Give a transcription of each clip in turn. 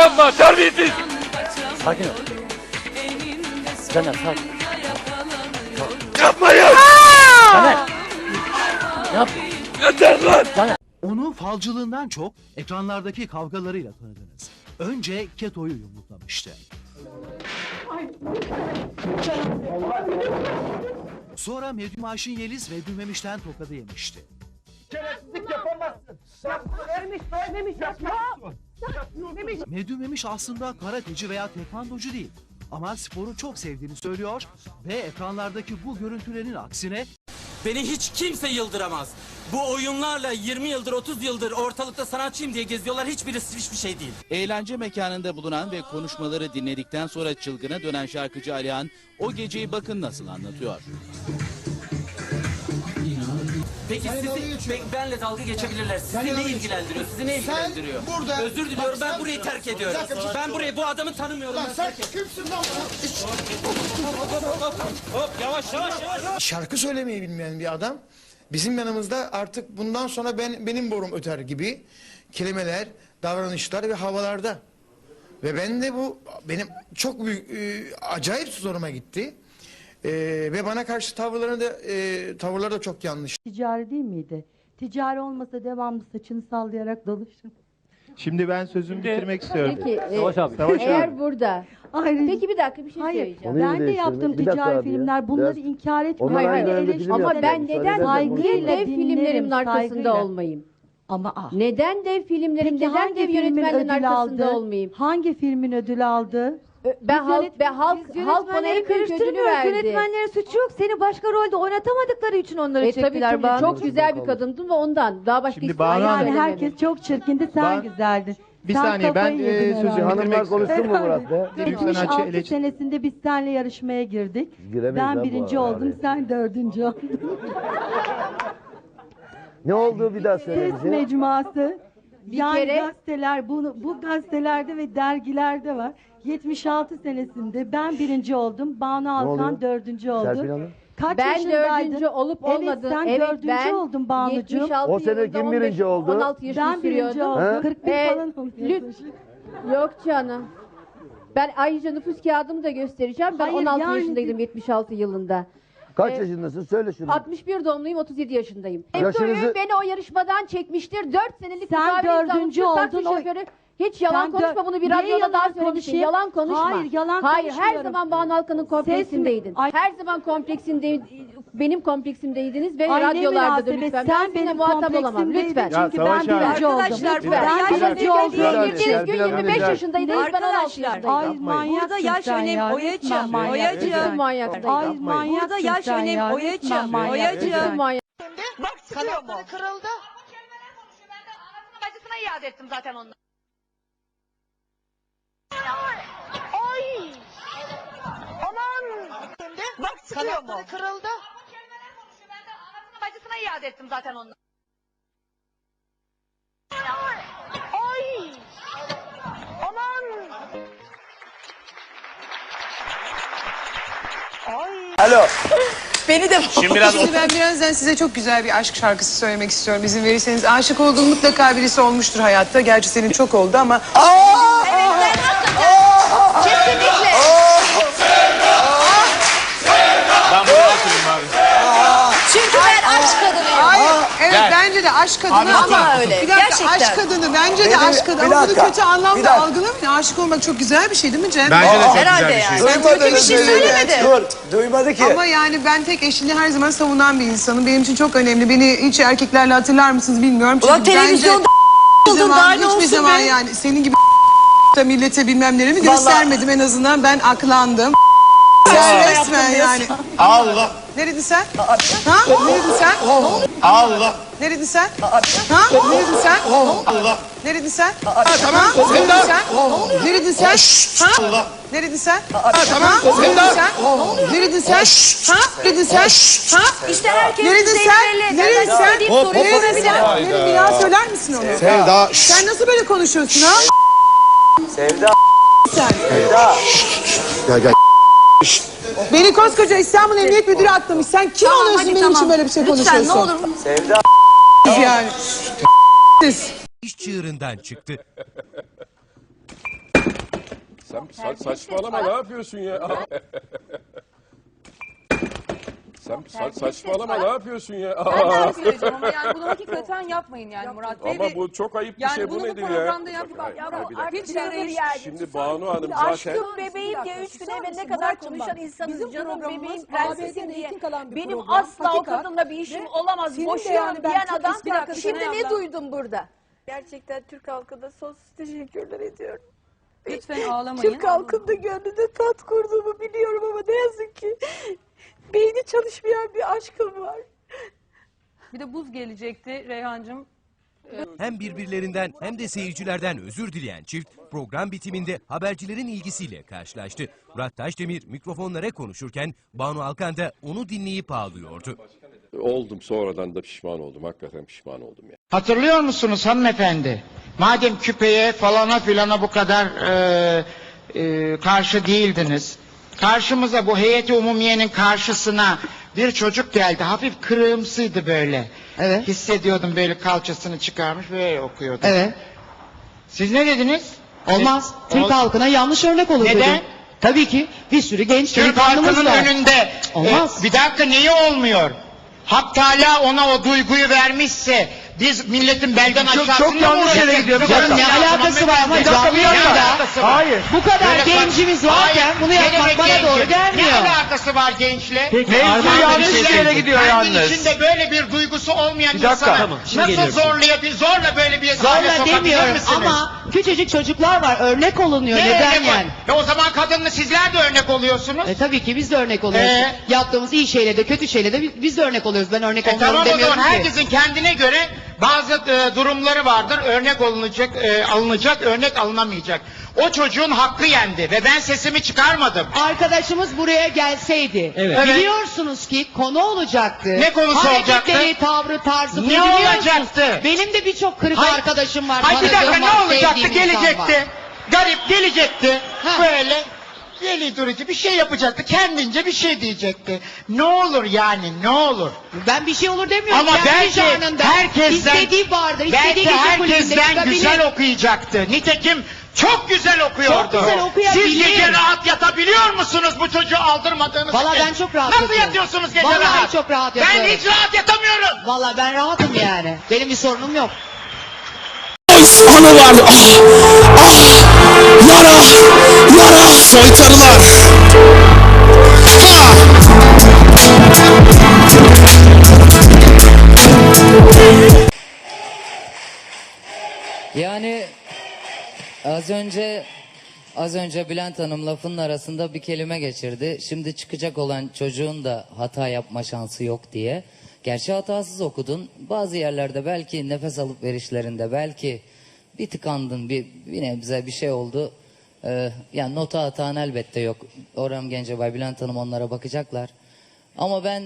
yapma terbiyesiz. Sakin ol. Caner sakin. Yapma ya. Caner. Yap. Yeter lan. Onu falcılığından çok ekranlardaki kavgalarıyla tanıdınız. Önce Keto'yu yumruklamıştı. Sonra Medyum Ayşin Yeliz ve Gülmemiş'ten tokadı yemişti. Medyum Memiş aslında karateci veya tekvandocu değil. Ama sporu çok sevdiğini söylüyor ve ekranlardaki bu görüntülerin aksine Beni hiç kimse yıldıramaz. Bu oyunlarla 20 yıldır 30 yıldır ortalıkta sanatçıyım diye geziyorlar. Hiçbirisi hiçbir şey değil. Eğlence mekanında bulunan ve konuşmaları dinledikten sonra çılgına dönen şarkıcı Alihan o geceyi bakın nasıl anlatıyor. Peki sizi be- benle dalga geçebilirler. Sizi ne ilgilendiriyor? Sizi ne ilgilendiriyor? burada- Özür diliyorum Bak ben sen- burayı terk ediyorum. Dakika, bir. Ben burayı bu adamı tanımıyorum. Lan ben sen terk ediyorum. kimsin lan? Hop yavaş yavaş yavaş. Şarkı söylemeyi bilmeyen bir adam. Bizim yanımızda artık bundan sonra ben benim borum öter gibi kelimeler, davranışlar ve havalarda. Ve ben de bu benim çok büyük e, acayip zoruma gitti. E, ve bana karşı tavırları da e, tavırları da çok yanlış. Ticari değil miydi? Ticari olmasa devamlı saçını sallayarak dolaşır. Şimdi ben sözümü bitirmek istiyorum. Peki e, Savaş abi. Savaş eğer abi. burada Hayır. peki bir dakika bir şey Hayır. söyleyeceğim. Ben de yaptığım ticari filmler bunları inkar etmiyorum. Hayır, Hayır, hayır. eleştiri- Ama ben neden Saygıyla niye dev dinlerim, filmlerimin arkasında saygıyla. olmayayım? Ama ah. Neden dev filmlerim, Peki neden hangi dev filmin yönetmenlerin ödül arkasında aldı? olmayayım? Hangi filmin ödül aldı? Ö, Ben halk, ben halk, biz halk bana en büyük ödülü karıştırmıyoruz. verdi. Yönetmenlerin suçu yok. Seni başka rolde oynatamadıkları için onları E tabii çektiler. tabii, Banu. çok güzel bir kadındım ve ondan. Daha başka Şimdi hiçbir Banu şey Hanım- Yani herkes çok çirkindi, sen Ben- güzeldin. Bir Sen saniye ben kafayı e, yedin sözümü herhalde. bitirmek istiyorum. Büyük sanatçı 76 eleştir- senesinde biz seninle yarışmaya girdik. ben birinci oldum, sen dördüncü oldun. Ne oldu bir daha söyle Ses bize. mecmuası. Yani kere- gazeteler, bunu, bu gazetelerde ve dergilerde var. 76 senesinde ben birinci oldum, Banu? Alkan dördüncü oldu. Serpil Hanım. Kaç Ben dördüncü olup Evet, olmadım. sen evet, dördüncü ben oldun Banucuğum. 76 O sene kim 15 birinci oldu? 16 yaşını Ben birinci oldum. He? 41 Ee, falan oluyorsun. Yok canım. Ben ayrıca nüfus kağıdımı da göstereceğim. Ben Hayır, 16 yani- yaşındaydım 76 yılında. Kaç Ee, yaşındasın söyle şunu. 61 doğumluyum 37 yaşındayım. Yaşınızı- Emto'yu beni o yarışmadan çekmiştir. 4 senelik Sen mücadele dördüncü oldun, taksi o- şoförü. Hiç yalan Sen konuşma bunu bir Niye radyoda yalan daha söylemişsin. konuşayım? Yalan konuşma. Hayır, yalan Hayır her konuşmuyorum. zaman Banu Alkan'ın kompleksindeydin. Ay- Her zaman kompleksimde benim kompleksimdeydiniz ve Ay ne radyolarda da münasebet, lütfen. sen ben sizinle benim muhatap olamam kompleksimdeydin lütfen. Ya Çünkü Savaş ben abi. birinci oldum. Arkadaşlar, Ben burada yaş birinci önemli oldum. değil. Saniye, Girdiğiniz gün Hanım 25 rica- yaşındaydınız ben 16 Arkadaşlar, yaşındaydım. ay Yapmayın. manyaksın Burada yaş sen önemli, ya. oyacım, Resmen manyaksın oyacım. sen. Bütün manyaktayım. Ay Yapmayın. manyaksın Burada yaş sen önemli, ya. oyacım, Resmen manyaksın oyacım. sen. manyak. Bak kanatları kırıldı. Bacısına iade ettim zaten onları. Ay! Aman! Bak Kanatları kırıldı. Bacısına iade ettim zaten onları. Ay! Aman! Beni de Şimdi biraz Şimdi ben birazdan size çok güzel bir aşk şarkısı söylemek istiyorum. İzin verirseniz aşık olduğum mutlaka birisi olmuştur hayatta. Gerçi senin çok oldu ama ben bence de aşk kadını Abi, ama öyle, bir dakika gerçekten. aşk kadını bence de aşk kadını ama bunu kötü anlamda algılamayın. Aşık olmak çok güzel bir şey değil mi Cem? Bence de çok Herhalde güzel bir şey. yani. Ben kötü bir şey söylemedim. Dur duymadı ki. Ama yani ben tek eşini her zaman savunan bir insanım. Benim için çok önemli. Beni hiç erkeklerle hatırlar mısınız bilmiyorum. Çünkü Ulan televizyonda hiçbir oldun, zaman, daha ne hiçbir olsun zaman be? yani senin gibi da millete bilmem nelerimi göstermedim en azından. Ben aklandım. Sen resmen yani. Allah Ne dedin sen? Ha? Ne dedin sen? Allah Ne dedin sen? Ha? Ne dedin sen? Allah Ne dedin sen? Tamam. Ne dedin sen? Ne dedin sen? Ha? Allah Ne dedin sen? Tamam. Ne dedin sen? Ne dedin sen? Ha? Ne dedin sen? Ha? İşte herkes Ne dedin düzeyini sen? belli. Ne dedin sen? deyip Ne soruyor. dedin sen? Ne dedin? Bir daha söyler misin onu? Sevda. Sen nasıl böyle konuşuyorsun ha? Sevda. Sen. Gel gel. Beni koskoca İstanbul Emniyet Müdürü atlamış. Sen kim oluyorsun hadi benim tamam. için böyle bir şey Lütfen konuşuyorsun? ne olur. Sevda. Yani. Siz. İş çığırından çıktı. Sen sa- saçmalama ne yapıyorsun ya? Sen sa- saçmalama ne yapıyorsun ya? Ben de söyleyeceğim ama yani bunu hakikaten yapmayın yani Murat Bey. Ama ve- bu çok ayıp bir yani şey. Bu bunu nedir ya? programda yap. Bak, ya bu bir dakika. hiç yere Şimdi Banu Hanım zaten... Aşkım bebeğim diye üç gün evinde kadar konuşan insanız. Canım bebeğim prensesim diye. Benim asla o kadınla bir işim olamaz. Boşuyorum diyen adam. Şimdi ne duydum burada? Gerçekten Türk halkına sonsuz teşekkürler ediyorum. Lütfen ağlamayın. Türk halkında gönlünde tat kurduğumu biliyorum ama ne yazık ki beyni çalışmayan bir aşkım var. Bir de buz gelecekti Reyhancığım. Hem birbirlerinden hem de seyircilerden özür dileyen çift program bitiminde habercilerin ilgisiyle karşılaştı. Murat Taşdemir mikrofonlara konuşurken Banu Alkan da onu dinleyip ağlıyordu. Oldum sonradan da pişman oldum. Hakikaten pişman oldum ya. Hatırlıyor musunuz hanımefendi? Madem küpeye falana filana bu kadar e, e, karşı değildiniz. Karşımıza bu heyeti umumiyenin karşısına bir çocuk geldi. Hafif kırmızıydı böyle. Evet. Hissediyordum böyle kalçasını çıkarmış ve okuyordu. Evet. Siz ne dediniz? Olmaz. Siz- Türk Ol- halkına yanlış örnek olur Neden? dedim. Tabii ki bir sürü genç Türk halkının var. önünde. Olmaz. E, bir dakika niye olmuyor? Hak Teala ona o duyguyu vermişse biz milletin belden Çok- aşağısına çok yanlış yere gidiyor. Canım ne alakası var yayında- alakası var? Hayır. Bu kadar Böyle gencimiz varken bunu yapmak bana doğru gelmiyor. Ne alakası var gençle? Peki, Mevzu yanlış bir şey yere gidiyor yalnız. içinde böyle bir duygusu olmayan Bir dakika. insana nasıl zorlayabilir, zorla böyle bir Zorla demiyorum ama küçücük çocuklar var örnek olunuyor Ne neden yani? E o zaman kadınlı sizler de örnek oluyorsunuz. E tabii ki biz de örnek oluyoruz. Ee? Yaptığımız iyi şeyle de kötü şeyle de biz- de örnek oluyoruz. Ben örnek E olmuyorum tamam o demiyorum zaman ki. herkesin kendine göre bazı e, durumları vardır. Örnek alınacak, e, alınacak, örnek alınamayacak. O çocuğun hakkı yendi ve ben sesimi çıkarmadım. Arkadaşımız buraya gelseydi. Evet. Biliyorsunuz ki konu olacaktı. Ne konusu Hareketleri, olacaktı? tavrı, tarzı. Ne biliyorsunuz. olacaktı? Benim de birçok kırık Hay- arkadaşım var. Ay bir dakika ne olacaktı? sevdiğim insan Gelecekti. Garip gelecekti. Ha. Böyle Deli durucu bir şey yapacaktı. Kendince bir şey diyecekti. Ne olur yani ne olur. Ben bir şey olur demiyorum. Ama Kendi belki canında herkesten, istediği bardır, istediği belki herkesten güzel okuyacaktı. Nitekim çok güzel okuyordu. Çok güzel okuyabilir. Siz gece rahat yatabiliyor musunuz bu çocuğu aldırmadığınız Valla için? ben çok rahat Nasıl yatıyorum. yatıyorsunuz gece Vallahi rahat? çok rahat Ben yatıyorum. hiç rahat yatamıyorum. Valla ben rahatım yani. Benim bir sorunum yok. Anı var. Ah, ah, yara, yara, soytarılar. Ha. Yani az önce az önce Bülent Hanım lafının arasında bir kelime geçirdi. Şimdi çıkacak olan çocuğun da hata yapma şansı yok diye. Gerçi hatasız okudun. Bazı yerlerde belki nefes alıp verişlerinde belki bir tıkandın bir, bir nebze bir şey oldu. Ee, yani nota hatan elbette yok. Orhan Gencebay, Bülent Hanım onlara bakacaklar. Ama ben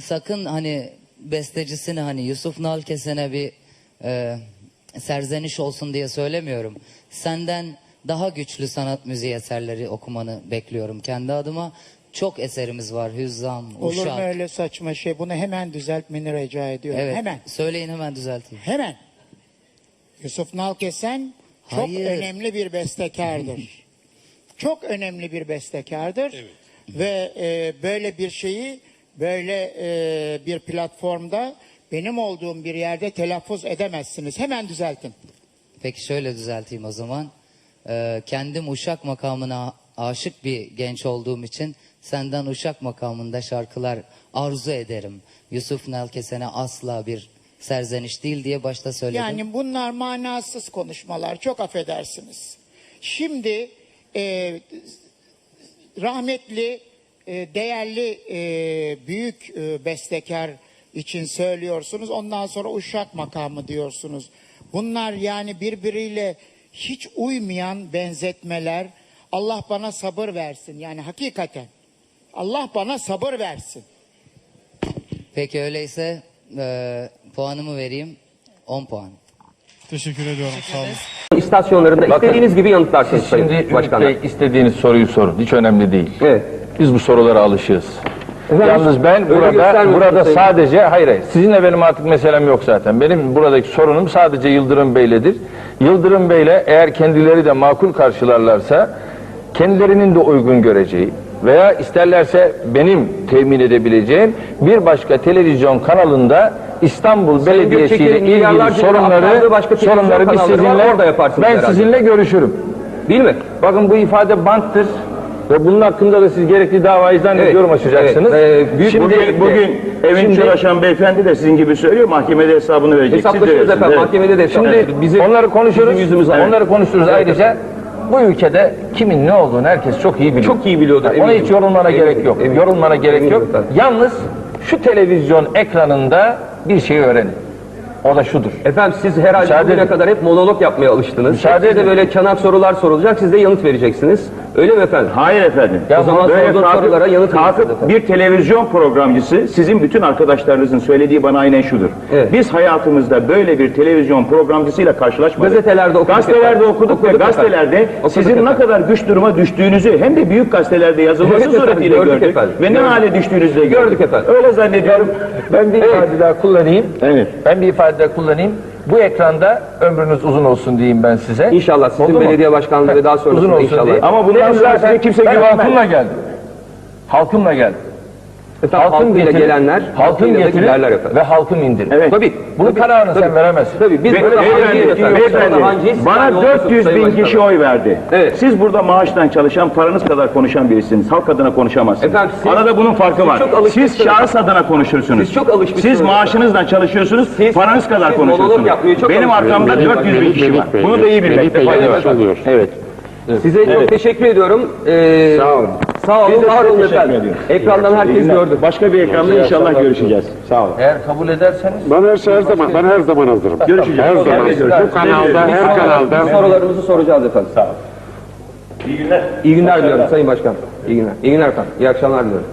sakın hani bestecisini hani Yusuf Nalkesen'e bir e, serzeniş olsun diye söylemiyorum. Senden daha güçlü sanat müziği eserleri okumanı bekliyorum kendi adıma. Çok eserimiz var. Hüzzam, Olur Uşak. mu öyle saçma şey? Bunu hemen düzeltmeni rica ediyorum. Evet. Hemen. Söyleyin hemen düzelteyim. Hemen. Yusuf Nalkesen çok Hayır. önemli bir bestekardır. çok önemli bir bestekardır. Ve e, böyle bir şeyi böyle e, bir platformda benim olduğum bir yerde telaffuz edemezsiniz. Hemen düzeltin. Peki şöyle düzelteyim o zaman. Ee, kendim uşak makamına aşık bir genç olduğum için senden uşak makamında şarkılar arzu ederim. Yusuf Nalkesen'e asla bir serzeniş değil diye başta söyledim. Yani bunlar manasız konuşmalar. Çok affedersiniz. Şimdi e, rahmetli, e, değerli, e, büyük e, bestekar için söylüyorsunuz. Ondan sonra uşak makamı diyorsunuz. Bunlar yani birbiriyle hiç uymayan benzetmeler. Allah bana sabır versin. Yani hakikaten. Allah bana sabır versin. Peki öyleyse e, puanımı vereyim. 10 puan. Teşekkür ediyorum. Sağ olun. İstasyonlarında istediğiniz gibi yanıtlarsınız Şimdi Sayın Ümit Başkanlar. Bey istediğiniz soruyu sorun. Hiç önemli değil. Evet. Biz bu sorulara alışığız. Efendim, Yalnız ben öyle burada burada Sayın- sadece hayır hayır sizinle benim artık meselem yok zaten. Benim buradaki sorunum sadece Yıldırım Bey'ledir. Yıldırım Bey'le eğer kendileri de makul karşılarlarsa kendilerinin de uygun göreceği veya isterlerse benim temin edebileceğim bir başka televizyon kanalında İstanbul Belediyesi ile ilgili sorunları başka sorunları biz sizinle orada yaparsınız ben herhalde. sizinle görüşürüm. Değil mi? Bakın bu ifade banttır ve bunun hakkında da siz gerekli davayı zannediyorum Evet, açacaksınız. evet. Ee, büyük- Şimdi Bugün evin Şimdi- çalışan beyefendi de sizin gibi söylüyor. Mahkemede hesabını verecek. Hesaplaşırız efendim. evet. Mahkemede de Şimdi hesaplaşırız. bizim onları konuşuruz. bizim ayrı. Onları konuşuruz ayrıca. Bu ülkede kimin ne olduğunu herkes çok iyi biliyor. Çok iyi biliyordur, Yani Ona hiç yorulmana Eminim, gerek yok. eminim. Yorulmana gerek Eminim yok. efendim. Yalnız şu televizyon ekranında bir şey öğrenin. O da şudur. Efendim siz herhalde Müsaade bugüne edin. kadar hep monolog yapmaya alıştınız. Müsaade Size edin. böyle çanak sorular sorulacak, siz de yanıt vereceksiniz. Öyle mi efendim? Hayır efendim. O zaman Böyle sorulara yanıt kalkıp bir televizyon programcısı sizin bütün arkadaşlarınızın söylediği bana aynen şudur. Evet. Biz hayatımızda böyle bir televizyon programcısıyla karşılaşmadık. Gazetelerde okuduk Gazetelerde efendim. okuduk, ve Okuduk gazetelerde. Okuduk sizin ne efendim. kadar güç duruma düştüğünüzü hem de büyük gazetelerde yazılması Evet suretiyle gördük gördük. efendim. Ve ne Gördük. hale düştüğünüzü de gördük. Gördük efendim. Öyle zannediyorum. Ben bir ifade daha kullanayım. Evet. Ben bir ifade daha kullanayım. Bu ekranda ömrünüz uzun olsun diyeyim ben size. İnşallah sizin Oldu mu? belediye başkanlığı ve daha uzun sonrasında olsun inşallah. diye. Ama bundan sonra zaten- size kimse ben güvenmez. halkımla geldim. Halkımla geldim. Efendim, halkıyla getirir, gelenler, halkın getirir efendim. ve halkın indirir. Evet. Tabii. Bunun kararını sen veremezsin. Tabii biz Be- burada beyefendi, efendim. beyefendi, bana yani 400 olursunuz bin kişi Başkanım. oy verdi. Evet. Siz burada maaştan çalışan, paranız kadar konuşan birisiniz. Halk adına konuşamazsınız. Efendim, siz- Arada bunun farkı siz var. Siz şahıs adına konuşursunuz. Siz çok alışmışsınız. Siz maaşınızdan çalışıyorsunuz, Siz- paranız kadar siz Benim arkamda 400 bin kişi var. Bunu da iyi bilmekte fayda var. Evet. Size çok teşekkür ediyorum. Ee, Sağ olun. Sağ olun, var olun teşekkür efendim. Ekrandan herkes gördü. Başka bir ekranda inşallah görüşeceğiz. Sağ olun. Eğer kabul ederseniz Ben her, her zaman ben her zaman hazırım. Görüşeceğiz. Her zaman. Bu kanalda, her kanalda. sorularımızı soracağız efendim. Sağ olun. İyi günler. İyi günler diliyorum Sayın Başkan. İyi günler. İyi günler efendim. İyi akşamlar diliyorum.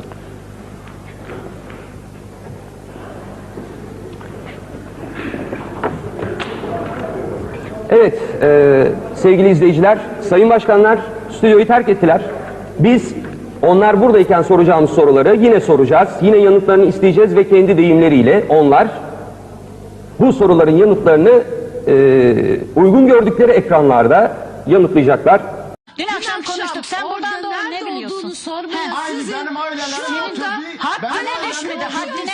Evet, e, sevgili izleyiciler, sayın başkanlar stüdyoyu terk ettiler. Biz onlar buradayken soracağımız soruları yine soracağız. Yine yanıtlarını isteyeceğiz ve kendi deyimleriyle onlar bu soruların yanıtlarını e, uygun gördükleri ekranlarda yanıtlayacaklar. Dün akşam konuştuk. Sen buradan doğru ne biliyorsun? Aynı benim ailelerime oturdu. Haddine düşmedi haddine.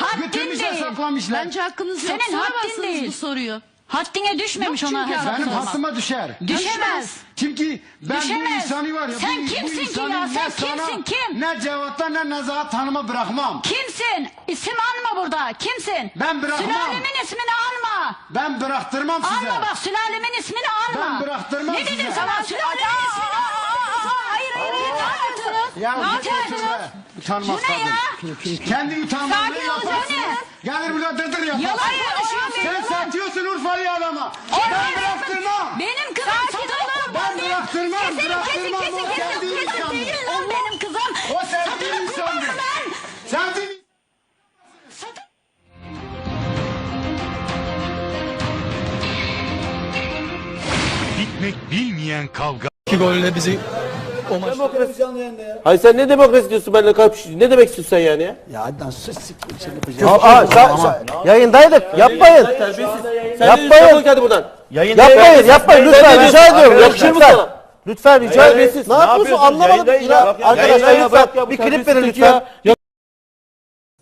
Haddin değil. Bence hakkınız yok. Senin haddin Soramazsınız değil. bu soruyu. Haddine düşmemiş Yok ona çünkü hesap Benim sormak. hastıma düşer. Düşemez. Çünkü ben bu Düşemez. insanı var ya. Sen bu, bu kimsin ki insanı ya? ne Sen sana, kimsin, kim? Ne Cevat'tan ne Nezahat Hanım'a bırakmam. Kimsin? İsim anma burada. Kimsin? Ben bırakmam. Sülalemin ismini anma. Ben bıraktırmam size. Anma bak sülalemin ismini anma. Ben bıraktırmam Ne dedim size. sana? Sülalemin ismini anma. Hayır hayır hayır. Ne? Ya Ne git otur be. Utanmaz Bu ne ya? Kendi utanmazlığı Sakin ol, bu ne? Gelir burada dırdır yaparsın. Yalan konuşuyor Sen benim. satıyorsun Urfalı adama. Ben benim? bıraktırmam. Benim kızım satılır mı? Ben bıraktırmam, Kesin kesin bıraktırmam. kesin O kesin sevdiğin kesin insandır. değil lan benim kızım. O sevdiğin Satılık insandır. ben. Sen bir Bitmek bilmeyen kavga. İki golle bizi o maç. Hayır sen ne demokrasi diyorsun benimle kapışıyorsun? Ne demek istiyorsun sen yani ya? Ya nasıl siktir Ya, aa, sa- sa- yayındaydık. Yapmayın. Yapmayın. Hadi buradan. Yapmayın, yapmayın lütfen rica ediyorum. Yakışır mı sana? Lütfen rica ediyorum. Ne yapıyorsun anlamadım. Arkadaşlar lütfen bir klip verin lütfen.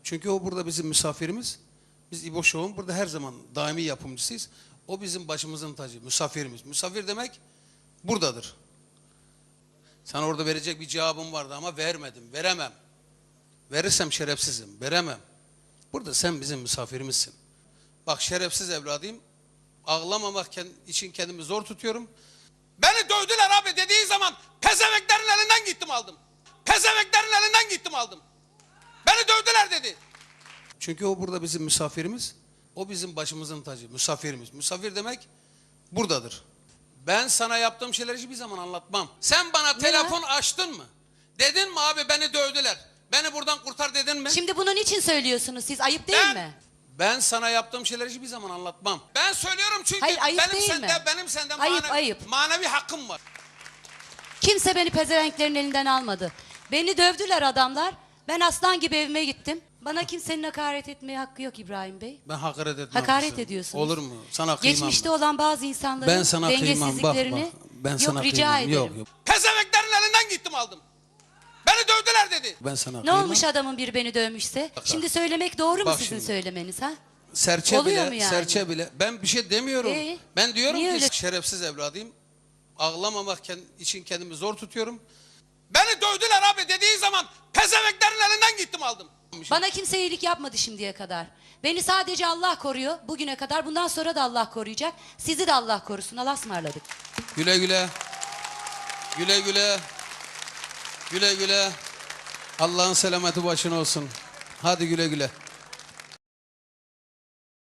Çünkü o burada bizim misafirimiz. Biz İbo Show'un burada her zaman daimi yapımcısıyız. O bizim başımızın tacı, misafirimiz. Misafir demek buradadır. Sana orada verecek bir cevabım vardı ama vermedim, veremem. Verirsem şerefsizim, veremem. Burada sen bizim misafirimizsin. Bak şerefsiz evladıyım. Ağlamamak için kendimi zor tutuyorum. Beni dövdüler abi dediği zaman pezeveklerin elinden gittim aldım. Pezeveklerin elinden gittim aldım. Beni dövdüler dedi. Çünkü o burada bizim misafirimiz. O bizim başımızın tacı, misafirimiz. Misafir demek buradadır. Ben sana yaptığım şeyleri hiçbir zaman anlatmam. Sen bana telefon açtın mı? Dedin mi abi beni dövdüler. Beni buradan kurtar dedin mi? Şimdi bunu niçin söylüyorsunuz siz? Ayıp değil mi? Ben sana yaptığım şeyleri hiçbir zaman anlatmam. Ben söylüyorum çünkü Hayır, ayıp benim değil sende mi? benim sende Ayıp, manevi, ayıp. manevi hakkım var. Kimse beni pezevenklerin elinden almadı. Beni dövdüler adamlar. Ben aslan gibi evime gittim. Bana kimsenin hakaret etmeye hakkı yok İbrahim Bey. Ben hakaret etmem. Hakaret kızım. ediyorsunuz. Olur mu? Sana kıymam. Geçmişte ben. olan bazı insanların Ben sana kıymam. Bak bak. dengesizliklerini Ben yok sana rica kıymam. ederim. Yok yok. Pezeveklerin aldım. Beni dövdüler dedi. Ben sana Ne kıymam. olmuş adamın biri beni dövmüşse? Şimdi söylemek doğru mu Bak sizin şimdi. söylemeniz ha? Serçe Oluyor bile, mu yani? serçe bile. Ben bir şey demiyorum. Ee? ben diyorum Niye ki öyle- şerefsiz evladıyım. Ağlamamak için kendimi zor tutuyorum. Beni dövdüler abi dediği zaman pezeveklerin elinden gittim aldım. Bana kimse iyilik yapmadı şimdiye kadar. Beni sadece Allah koruyor bugüne kadar. Bundan sonra da Allah koruyacak. Sizi de Allah korusun. Allah'a ısmarladık. Güle güle. Güle güle. Güle güle. Allah'ın selameti başına olsun. Hadi güle güle.